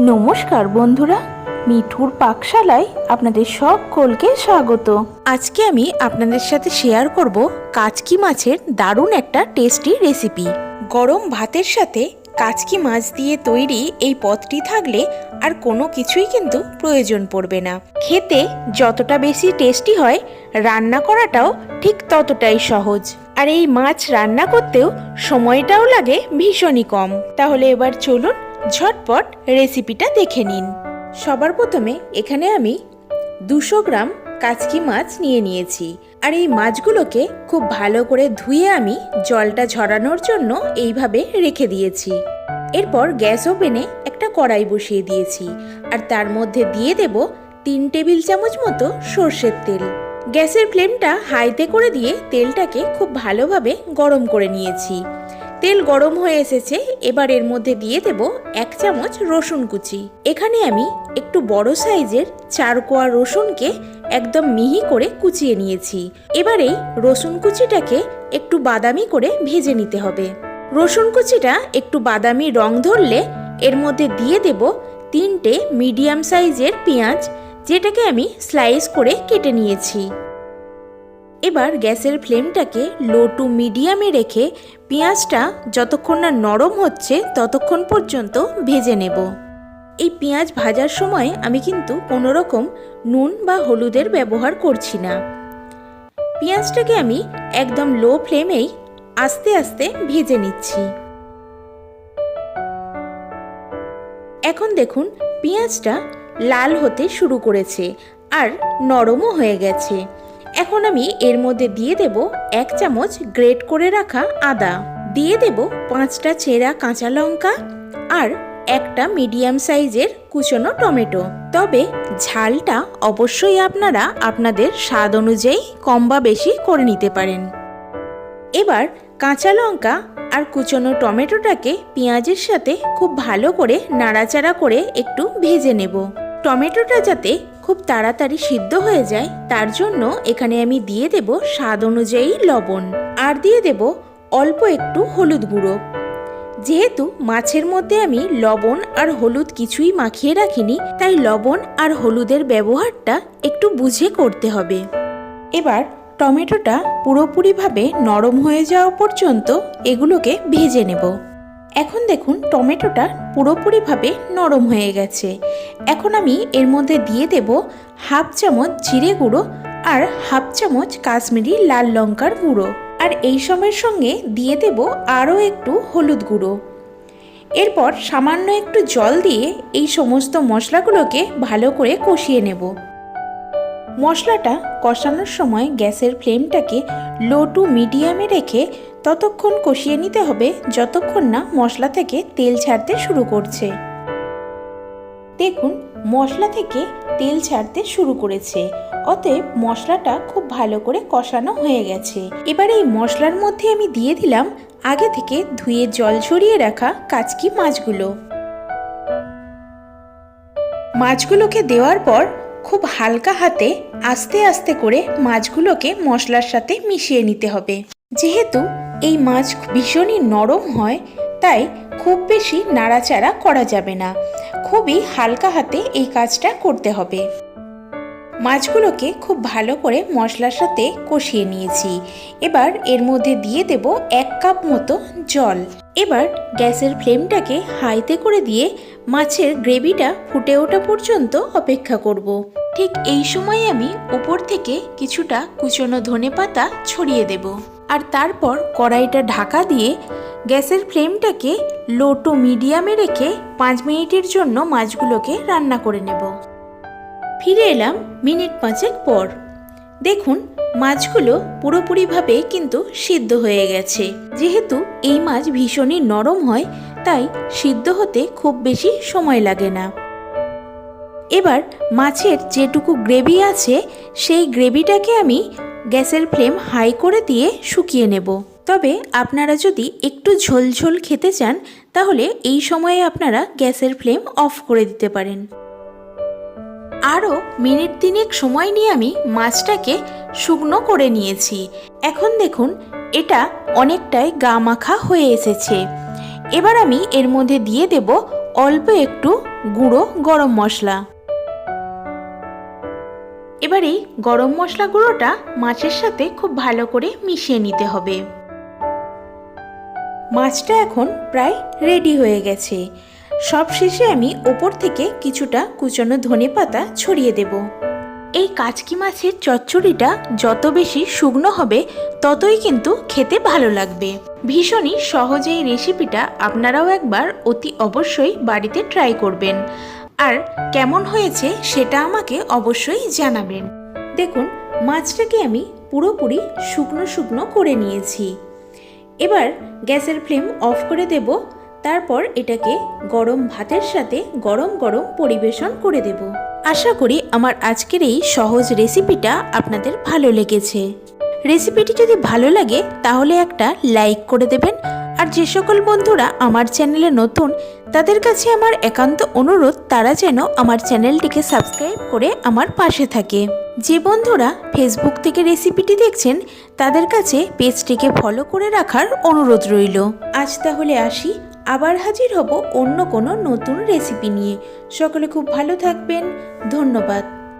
নমস্কার বন্ধুরা, মিঠুর পাকশালায় আপনাদের সকলকে স্বাগত। আজকে আমি আপনাদের সাথে শেয়ার করব কাচকি মাছের দারুণ একটা টেস্টি রেসিপি গরম ভাতের সাথে কাচকি মাছ দিয়ে তৈরি এই পদটি থাকলে আর কোনো কিছুই কিন্তু প্রয়োজন পড়বে না। খেতে যতটা বেশি টেস্টি হয়, রান্না করাটাও ঠিক ততটাই সহজ। আর এই মাছ রান্না করতেও সময়টাও লাগে ভীষণই কম। তাহলে এবার চলুন ঝটপট রেসিপিটা দেখে নিন। সবার প্রথমে এখানে আমি দুশো গ্রাম কাচকি মাছ নিয়ে নিয়েছি। আর এই মাছগুলোকে খুব ভালো করে ধুয়ে আমি জলটা ঝরানোর জন্য এইভাবে রেখে দিয়েছি। এরপর গ্যাস ওভেনে একটা কড়াই বসিয়ে দিয়েছি। আর তার মধ্যে দিয়ে দেব তিন টেবিল চামচ মতো সর্ষের তেল। গ্যাসের ফ্লেমটা হাইতে করে দিয়ে তেলটাকে খুব ভালোভাবে গরম করে নিয়েছি। তেল গরম হয়ে এসেছে, এবার এর মধ্যে দিয়ে দেব এক চামচ রসুন কুচি। এখানে আমি একটু বড় সাইজের চার কোয়া রসুনকে একদম মিহি করে কুচিয়ে নিয়েছি। এবার এই রসুন কুচিটাকে একটু বাদামি করে ভেজে নিতে হবে। রসুন কুচিটা একটু বাদামি রং ধরলে এর মধ্যে দিয়ে দেব তিনটে মিডিয়াম সাইজের পেঁয়াজ, যেটাকে আমি স্লাইস করে কেটে নিয়েছি। এবার গ্যাসের ফ্লেমটাকে লো টু মিডিয়ামে রেখে পেঁয়াজটা যতক্ষণ না নরম হচ্ছে ততক্ষণ পর্যন্ত ভেজে নেব। এই পেঁয়াজ ভাজার সময় আমি কিন্তু কোনো রকম নুন বা হলুদের ব্যবহার করছি না। পেঁয়াজটাকে আমি একদম লো ফ্লেমেই আস্তে আস্তে ভেজে নিচ্ছি। এখন দেখুন পেঁয়াজটা লাল হতে শুরু করেছে আর নরমও হয়ে গেছে। এখন আমি এর মধ্যে দিয়ে দেব এক চামচ গ্রেট করে রাখা আদা। দিয়ে দেব পাঁচটা ছেঁড়া কাঁচা লঙ্কা আর একটা মিডিয়াম সাইজের কুচনো টমেটো। তবে ঝালটা অবশ্যই আপনারা আপনাদের স্বাদ অনুযায়ী কম বা বেশি করে নিতে পারেন। এবার কাঁচা লঙ্কা আর কুচনো টমেটোটাকে পেঁয়াজের সাথে খুব ভালো করে নাড়াচাড়া করে একটু ভেজে নেব। টমেটোটা যাতে খুব তাড়াতাড়ি সিদ্ধ হয়ে যায়, তার জন্য এখানে আমি দিয়ে দেব স্বাদ অনুযায়ী লবণ আর দিয়ে দেব অল্প একটু হলুদ গুঁড়ো। যেহেতু মাছের মধ্যে আমি লবণ আর হলুদ কিছুই মাখিয়ে রাখিনি, তাই লবণ আর হলুদের ব্যবহারটা একটু বুঝে করতে হবে। এবার টমেটোটা পুরোপুরিভাবে নরম হয়ে যাওয়া পর্যন্ত এগুলোকে ভেজে নেব। এখন দেখুন টমেটোটা পুরোপুরিভাবে নরম হয়ে গেছে। এখন আমি এর মধ্যে দিয়ে দেব হাফ চামচ জিরে গুঁড়ো আর হাফ চামচ কাশ্মীরি লাল লঙ্কার গুঁড়ো। আর এই সময়ের সঙ্গে দিয়ে দেব আরও একটু হলুদ গুঁড়ো। এরপর সামান্য একটু জল দিয়ে এই সমস্ত মশলাগুলোকে ভালো করে কষিয়ে নেব। মশলাটা কষানোর সময় গ্যাসের ফ্লেমটাকে লো টু মিডিয়ামে রেখে ততক্ষণ কষিয়ে নিতে হবে যতক্ষণ না মশলা থেকে তেল ছাড়তে শুরু করছে। দেখুন, মশলা থেকে তেল ছাড়তে শুরু করেছে। অতএব মশলাটা খুব ভালো করে কষানো হয়ে গেছে। এবার এই মশলার মধ্যে আমি দিয়ে দিলাম আগে থেকে ধুয়ে জল ছড়িয়ে রাখা কাচকি মাছগুলো। মাছগুলোকে দেওয়ার পর খুব হালকা হাতে আস্তে আস্তে করে মাছগুলোকে মশলার সাথে মিশিয়ে নিতে হবে। যেহেতু এই মাছ ভীষণই নরম হয়, তাই খুব বেশি নাড়াচাড়া করা যাবে না। খুবই হালকা হাতে এই কাজটা করতে হবে। মাছগুলোকে খুব ভালো করে মশলার সাথে কষিয়ে নিয়েছি। এবার এর মধ্যে দিয়ে দেব এক কাপ মতো জল। এবার গ্যাসের ফ্লেমটাকে হাইতে করে দিয়ে মাছের গ্রেভিটা ফুটে ওঠা পর্যন্ত অপেক্ষা করব। ঠিক এই সময় আমি উপর থেকে কিছুটা কুচনো ধনে পাতা ছড়িয়ে দেব আর তারপর কড়াইটা ঢাকা দিয়ে গ্যাসের ফ্লেমটাকে লো টু মিডিয়ামে রেখে পাঁচ মিনিটের জন্য মাছগুলোকে রান্না করে নেব ফিরে এলাম মিনিট পাঁচেক পর দেখুন, মাছগুলো পুরোপুরিভাবে কিন্তু সিদ্ধ হয়ে গেছে। যেহেতু এই মাছ ভীষণই নরম হয়, তাই সিদ্ধ হতে খুব বেশি সময় লাগে না। এবার মাছের যেটুকু গ্রেভি আছে, সেই গ্রেভিটাকে আমি গ্যাসের ফ্লেম হাই করে দিয়ে শুকিয়ে নেব। তবে আপনারা যদি একটু ঝোল ঝোল খেতে চান, তাহলে এই সময়ে আপনারা গ্যাসের ফ্লেম অফ করে দিতে পারেন। আরও মিনিট তিনেক সময় নিয়ে আমি মাছটাকে শুকনো করে নিয়েছি। এখন দেখুন, এটা অনেকটাই গা মাখা হয়ে এসেছে। এবার আমি এর মধ্যে দিয়ে দেব অল্প একটু গুঁড়ো গরম মশলা। এবার এই গরম মশলা গুঁড়োটা মাছের সাথে খুব ভালো করে মিশিয়ে নিতে হবে। মাছটা এখন প্রায় রেডি হয়ে গেছে। সব শেষে আমি ওপর থেকে কিছুটা কুচনো ধনে পাতা ছড়িয়ে দেব। এই কাচকি মাছের চচ্চড়িটা যত বেশি শুকনো হবে, ততই কিন্তু খেতে ভালো লাগবে। ভীষণই সহজ এই রেসিপিটা আপনারাও একবার অতি অবশ্যই বাড়িতে ট্রাই করবেন। আর কেমন হয়েছে সেটা আমাকে অবশ্যই জানাবেন। দেখুন, মাছটাকে আমি পুরোপুরি শুকনো শুকনো করে নিয়েছি। এবার গ্যাসের ফ্লেম অফ করে দেব। তারপর এটাকে গরম ভাতের সাথে গরম গরম পরিবেশন করে দেব। আশা করি আমার আজকের এই সহজ রেসিপিটা আপনাদের ভালো লেগেছে। রেসিপিটি যদি ভালো লাগে, তাহলে একটা লাইক করে দেবেন। আর যে সকল বন্ধুরা আমার চ্যানেলে নতুন, তাদের কাছে আমার একান্ত অনুরোধ, তারা যেন আমার চ্যানেলটিকে সাবস্ক্রাইব করে আমার পাশে থাকে। যে বন্ধুরা ফেসবুক থেকে রেসিপিটি দেখছেন, তাদের কাছে পেজটিকে ফলো করে রাখার অনুরোধ রইল। আজ তাহলে আসি আবার হাজির হব অন্য কোনো নতুন রেসিপি নিয়ে। সকলে খুব ভালো থাকবেন। ধন্যবাদ।